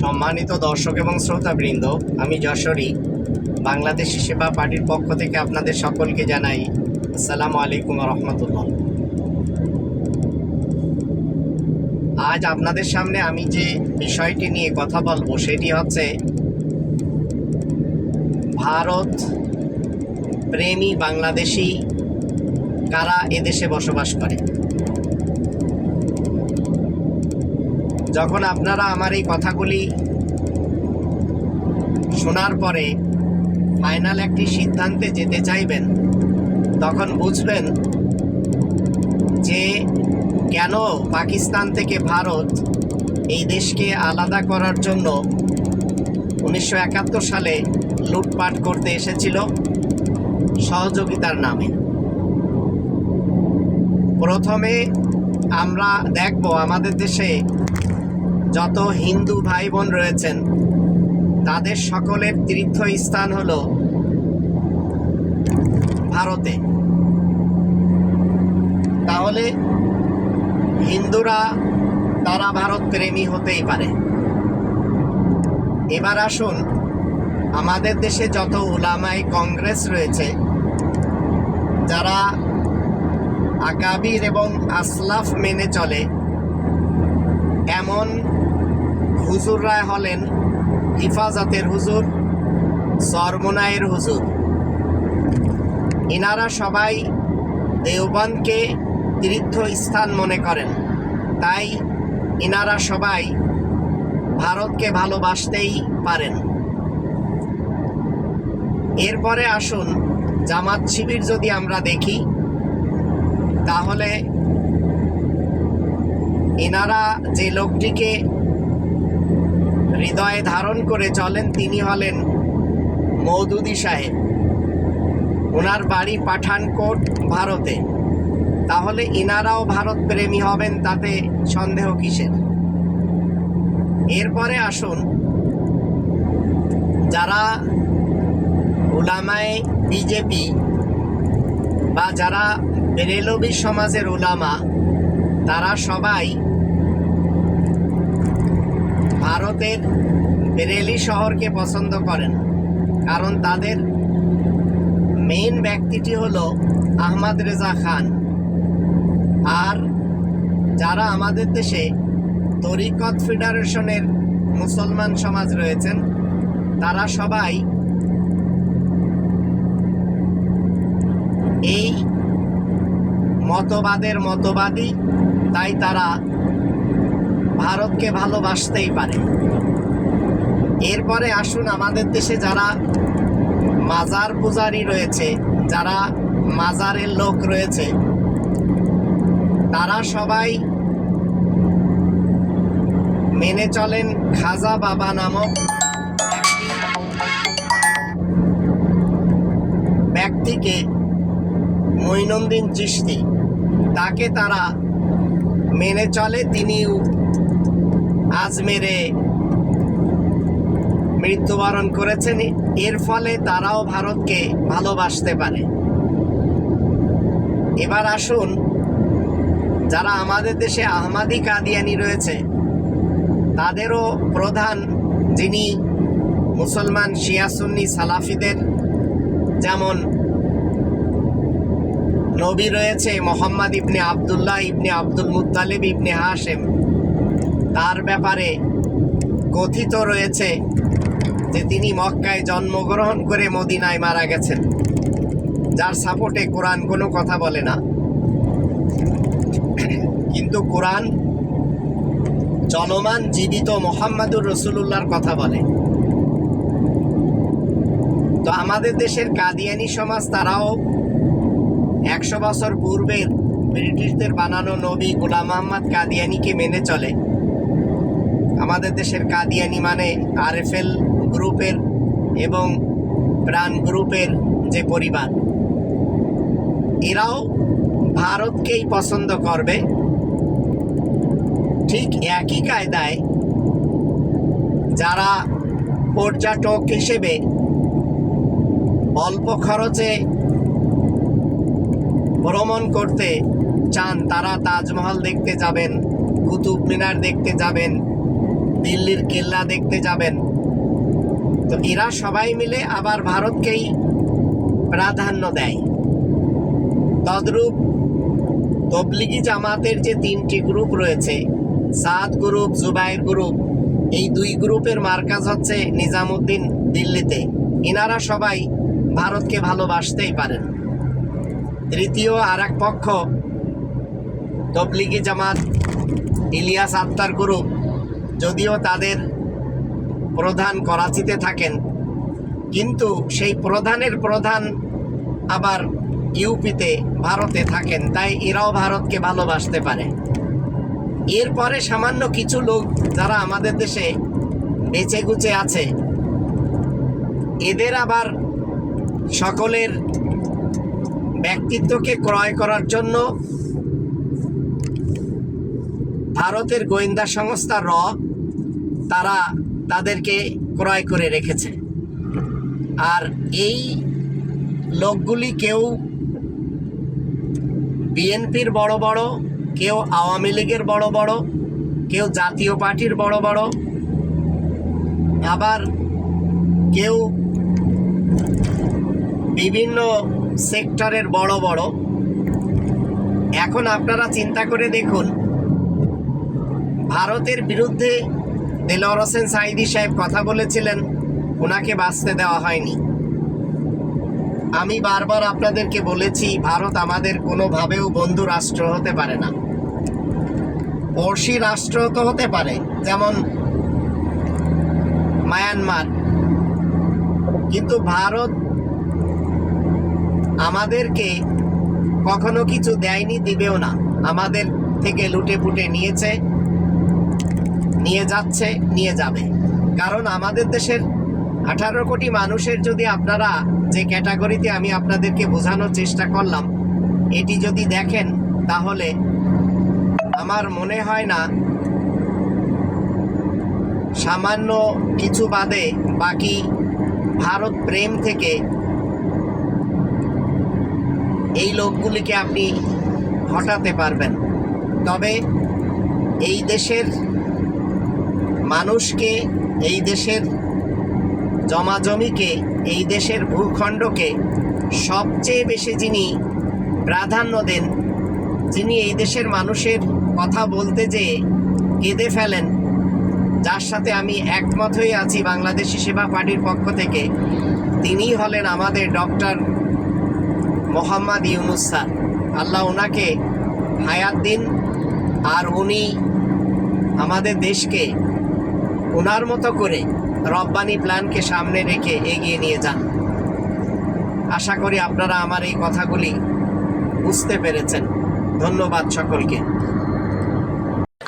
সম্মানিত দর্শক এবং শ্রোতাবৃন্দ, আমি যশোরী, বাংলাদেশি সেবা পার্টির পক্ষ থেকে আপনাদের সকলকে জানাই আসসালামু আলাইকুম রহমতুল্লাহ। আজ আপনাদের সামনে আমি যে বিষয়টি নিয়ে কথা বলব সেটি হচ্ছে ভারত প্রেমী বাংলাদেশি কারা এদেশে বসবাস করে? যখন আপনারা আমার এই কথাগুলি শোনার পরে ফাইনাল একটি সিদ্ধান্তে যেতে চাইবেন, তখন বুঝবেন যে কেন পাকিস্তান থেকে ভারত এই দেশকে আলাদা করার জন্য উনিশশো একাত্তর সালে লুটপাট করতে এসেছিল সহযোগিতার নামে। প্রথমে আমরা দেখব আমাদের দেশে যত হিন্দু ভাই বোন রয়েছেন, তাদের সকলের তীর্থস্থান হল ভারতে। তাহলে হিন্দুরা তারা ভারত প্রেমী হতেই পারে। এবার আসুন, আমাদের দেশে যত ওলামাই কংগ্রেস রয়েছে, যারা আকাবির এবং আসলাফ মেনে চলে, এমন হুজুররা হলেন হিফাজতের হুজুর সরমোনায়ের হুজুর। এনারা সবাই দেওবন্দকে তীর্থস্থান মনে করেন। তাই এনারা সবাই ভারতকে ভালোবাসতেই পারেন। এরপরে আসুন জামাত শিবির যদি আমরা দেখি, তাহলে এনারা যে লোকটিকে হৃদয়ে ধারণ করে চলেন তিনি হলেন মৌদুদি সাহেব। ওনার বাড়ি পাঠানকোট, ভারতে। তাহলে ইনারাও ভারত প্রেমী হবেন, তাতে সন্দেহ কিসের? এরপরে আসুন। যারা ওলামায় বিজেপি বা যারা বেরেলবি সমাজের ওলামা তারা সবাই ভারতের বেরেলি শহরকে পছন্দ করেন, কারণ তাদের মেইন ব্যক্তিটি হলো আহমদ রেজা খান। আর যারা আমাদের দেশে তরিকত ফেডারেশনের মুসলমান সমাজ রয়েছেন, তারা সবাই এই মতবাদের মতবাদী, তাই তারা ভারতকে ভালোবাসতেই পারে। এরপরে আসুন আমাদের দেশে যারা মাজার পূজারি রয়েছে, যারা মাজারের লোক রয়েছে, তারা সবাই মেনে চলেন খাজা বাবা নামক ব্যক্তিকে মৈনন্দিন চিস্তি তাকে তারা মেনে চলে তিনি আজমেরে মৃত্যুবরণ করেছেন। এর ফলে তারাও ভারতকে ভালোবাসতে পারে। এবার আসুন, যারা আমাদের দেশে আহমাদি কাদিয়ানি রয়েছে, তাদেরও প্রধান যিনি মুসলমান শিয়াসুন্নি সালাফিদের যেমন নবী রয়েছে মোহাম্মদ ইবনে আবদুল্লাহ ইবনে আব্দুল মুত্তালিব ইবনে হাশেম তার ব্যাপারে কথিত রয়েছে যে তিনি মক্কায় জন্মগ্রহণ করে মদিনায় মারা গেছেন। যার সাপোর্টে কোরআন কোনো কথা বলে না। কিন্তু কোরআন চলমান, জীবিত মোহাম্মদুর রসুল্লাহর কথা বলে। তো আমাদের দেশের কাদিয়ানি সমাজ, তারাও একশো বছর পূর্বের ব্রিটিশদের বানানো নবী গোলাম মোহাম্মদ কাদিয়ানিকে মেনে চলে। আমাদের দেশের কাদিয়ানি মানে আরএফএল গ্রুপের এবং প্রাণ গ্রুপের যে পরিবার, এরাও ভারতকেই পছন্দ করবে। ঠিক একই কায়দায় যারা পর্যটক হিসেবে অল্প খরচে ভ্রমণ করতে চান, তারা তাজমহল দেখতে যাবেন কুতুব মিনার দেখতে যাবেন দিল্লির কেল্লা দেখতে যাবেন। তো এরা সবাই মিলে আবার ভারতকেই প্রাধান্য দেয়। তদ্রূপ তবলিগি জামাতের যে তিনটি গ্রুপ রয়েছে, সাদ গ্রুপ, জুবাইর গ্রুপ, এই দুই গ্রুপের মার্কাজ হচ্ছে নিজামুদ্দিন দিল্লিতে। এনারা সবাই ভারতকে ভালোবাসতেই পারেন। তৃতীয় আর এক পক্ষ তবলিগি জামাত ইলিয়াস আত্মার গ্রুপ। যদিও তাদের প্রধান করাচিতে থাকেন, কিন্তু সেই প্রধানের প্রধান আবার ইউপিতে, ভারতে থাকেন, তাই এরাও ভারতকে ভালোবাসতে পারে। এরপরে সামান্য কিছু লোক যারা আমাদের দেশে বেঁচে গুছে আছে, এদের আবার সকলের ব্যক্তিত্বকে ক্রয় করার জন্য ভারতের গোয়েন্দা সংস্থা র তারা তাদেরকে ক্রয় করে রেখেছে। আর এই লোকগুলি কেউ বিএনপির বড় বড়, কেউ আওয়ামী লীগের বড় বড়, কেউ জাতীয় পার্টির বড় বড়, আবার কেউ বিভিন্ন সেক্টরের বড় বড়। এখন আপনারা চিন্তা করে দেখুন, ভারতের বিরুদ্ধে দেলোয়ার হোসেন সাইদি সাহেব কথা বলেছিলেন ওনাকে বাঁচতে দেওয়া হয়নি। আমি বারবার আপনাদেরকে বলেছি, ভারত আমাদের কোনোভাবেও বন্ধু রাষ্ট্র হতে পারে না। পড়শি রাষ্ট্র তো হতে পারে, যেমন মায়ানমার। কিন্তু ভারত আমাদেরকে কখনো কিছু দেয়নি, দিবেও না। আমাদের থেকে লুটে পুটে নিয়েছে নিয়ে যাচ্ছে, নিয়ে যাবে। কারণ আমাদের দেশের আঠারো কোটি মানুষের যদি আপনারা যে ক্যাটাগরিতে আমি আপনাদেরকে বোঝানোর চেষ্টা করলাম, এটি যদি দেখেন, তাহলে আমার মনে হয় না সামান্য কিছু বাদে বাকি ভারত প্রেম থেকে এই লোকগুলিকে আপনি হটাতে পারবেন। তবে এই দেশের মানুষকে এই দেশের জমাজমিকে, এই দেশের ভূখণ্ডকে সবচেয়ে বেশি যিনি প্রাধান্য দেন, যিনি এই দেশের মানুষের কথা বলতে যেয়ে কেঁদে ফেলেন, যার সাথে আমি একমত হয়ে আছি বাংলাদেশি সেবা পার্টির পক্ষ থেকে, তিনিই হলেন আমাদের ডক্টর মোহাম্মদ ইউনুস স্যার। আল্লাহ ওনাকে হায়াত দিন আর উনি আমাদের দেশকে ওনার মতো করে রব্বানি প্ল্যানকে সামনে রেখে এগিয়ে নিয়ে যান। আশা করি আপনারা আমার এই কথাগুলি বুঝতে পেরেছেন। ধন্যবাদ সকলকে।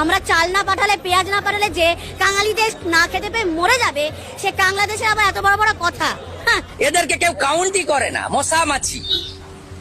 আমরা চাল না পাঠালে পেঁয়াজ না পাঠালে যে কাঙালি দেশ না খেতে পেয়ে মরে যাবে সে বাংলাদেশে আবার এত বড় বড় কথা। হ্যাঁ এদেরকে কেউ কাউন্টই করে না মশা মাছি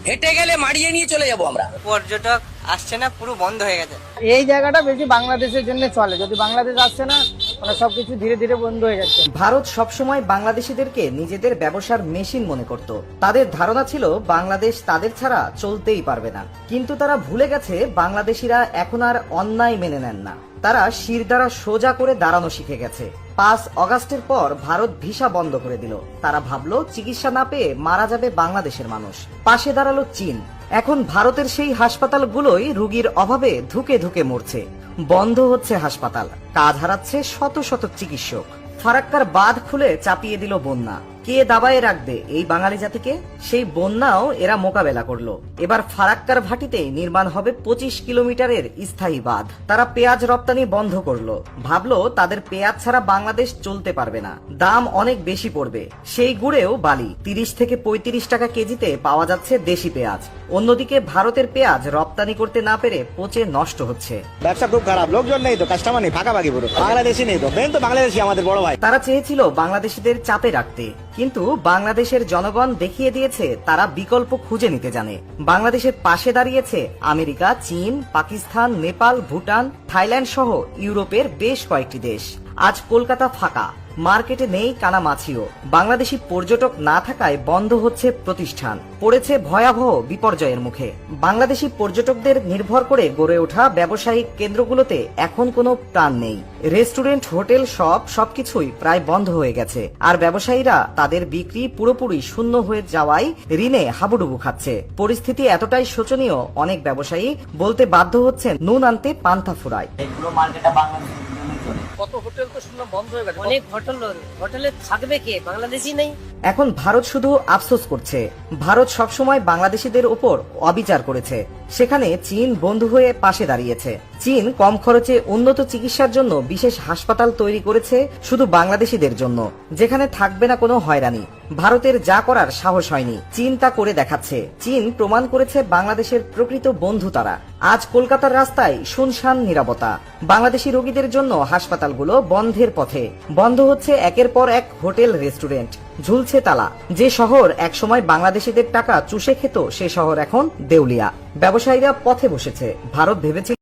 হেঁটে গেলে মারিয়ে নিয়ে চলে যাব আমরা। পর্যটক আসছে না পুরো বন্ধ হয়ে গেছে। এই জায়গাটা বেশি বাংলাদেশের জন্য চলে। যদি বাংলাদেশ আসছে না মানে সবকিছু ধীরে ধীরে বন্ধ হয়ে যাচ্ছে। ভারত সবসময় বাংলাদেশিদেরকে নিজেদের ব্যবসার মেশিন মনে করত। তাদের ধারণা ছিল, বাংলাদেশ তাদের ছাড়া চলতেই পারবে না। কিন্তু তারা ভুলে গেছে, বাংলাদেশিরা এখন আর অন্যায় মেনে নেন না। তারা শির দ্বারা সোজা করে দাঁড়ানো শিখে গেছে। পাঁচ অগাস্টের পর ভারত ভিসা বন্ধ করে দিল। তারা ভাবলো, চিকিৎসা না পেয়ে মারা যাবে বাংলাদেশের মানুষ। পাশে দাঁড়াল চীন। এখন ভারতের সেই হাসপাতালগুলোই রুগীর অভাবে ধুকে ধুকে মরছে। বন্ধ হচ্ছে হাসপাতাল। কাজ হারাচ্ছে শত শত চিকিৎসক। ফারাক্কার বাঁধ খুলে চাপিয়ে দিল বন্যা। কে দাবায়ে রাখবে এই বাঙালি জাতিকে? সেই বন্যাও এরা মোকাবেলা করল। এবার ফারাক্কার ভাটিতে নির্মাণ হবে পঁচিশ কিলোমিটারের স্থায়ী বাঁধ। তারা পেঁয়াজ রপ্তানি বন্ধ করল। ভাবলো তাদের পেঁয়াজ ছাড়া বাংলাদেশ চলতে পারবে না। দাম অনেক বেশি পড়বে। সেই গুড়েও বালি। তিরিশ থেকে পঁয়ত্রিশ টাকা কেজিতে পাওয়া যাচ্ছে দেশি পেঁয়াজ। অন্যদিকে ভারতের পেঁয়াজ রপ্তানি করতে না পেরে পচে নষ্ট হচ্ছে। ব্যবসা খুব খারাপ লোকজন নেই তো কাস্টমার নেই ফাঁকা পুরো। বাংলাদেশি নেই তো মেন তো বাংলাদেশি আমাদের বড় ভাই। তারা চেয়েছিল বাংলাদেশিদের চাপে রাখতে কিন্তু বাংলাদেশের জনগণ দেখিয়ে দিয়েছে তারা বিকল্প খুঁজে নিতে জানে। বাংলাদেশের পাশে দাঁড়িয়েছে আমেরিকা চীন পাকিস্তান নেপাল ভুটান থাইল্যান্ড সহ ইউরোপের বেশ কয়েকটি দেশ। আজ কলকাতা ফাঁকা। মার্কেটে নেই কানা মাছিও বাংলাদেশি পর্যটক না থাকায় বন্ধ হচ্ছে প্রতিষ্ঠান। পড়েছে ভয়াবহ বিপর্যয়ের মুখে। বাংলাদেশি পর্যটকদের নির্ভর করে গড়ে ওঠা ব্যবসায়িক কেন্দ্রগুলোতে এখন কোনো প্রাণ নেই। রেস্টুরেন্ট, হোটেল সব সবকিছুই প্রায় বন্ধ হয়ে গেছে। আর ব্যবসায়ীরা তাদের বিক্রি পুরোপুরি শূন্য হয়ে যাওয়ায় ঋণে হাবুডুবু খাচ্ছে। পরিস্থিতি এতটাই শোচনীয় অনেক ব্যবসায়ী বলতে বাধ্য হচ্ছেন নুন আনতে পান্থা ফুরায়। অনেক হোটেল হোটেলে থাকবে কে? বাংলাদেশি নেই। এখন ভারত শুধু আফসোস করছে। ভারত সবসময় বাংলাদেশিদের উপর অবিচার করেছে। সেখানে চীন বন্ধু হয়ে পাশে দাঁড়িয়েছে। চীন কম খরচে উন্নত চিকিৎসার জন্য বিশেষ হাসপাতাল তৈরি করেছে শুধু বাংলাদেশিদের জন্য। যেখানে থাকবে না কোনো হয়রানি। ভারতের যা করার সাহস হয়নি। চীন তা করে দেখাচ্ছে। চীন প্রমাণ করেছে বাংলাদেশের প্রকৃত বন্ধু তারা। আজ কলকাতার রাস্তায় শুনশান নিরাপত্তা বাংলাদেশি রোগীদের জন্য হাসপাতালগুলো বন্ধের পথে। বন্ধ হচ্ছে একের পর এক হোটেল, রেস্টুরেন্ট। ঝুলছে তালা। যে শহর একসময় বাংলাদেশিদের টাকা চুষে খেত, সে শহর এখন দেউলিয়া। ব্যবসায়ীরা পথে বসেছে। ভারত ভেবেছিল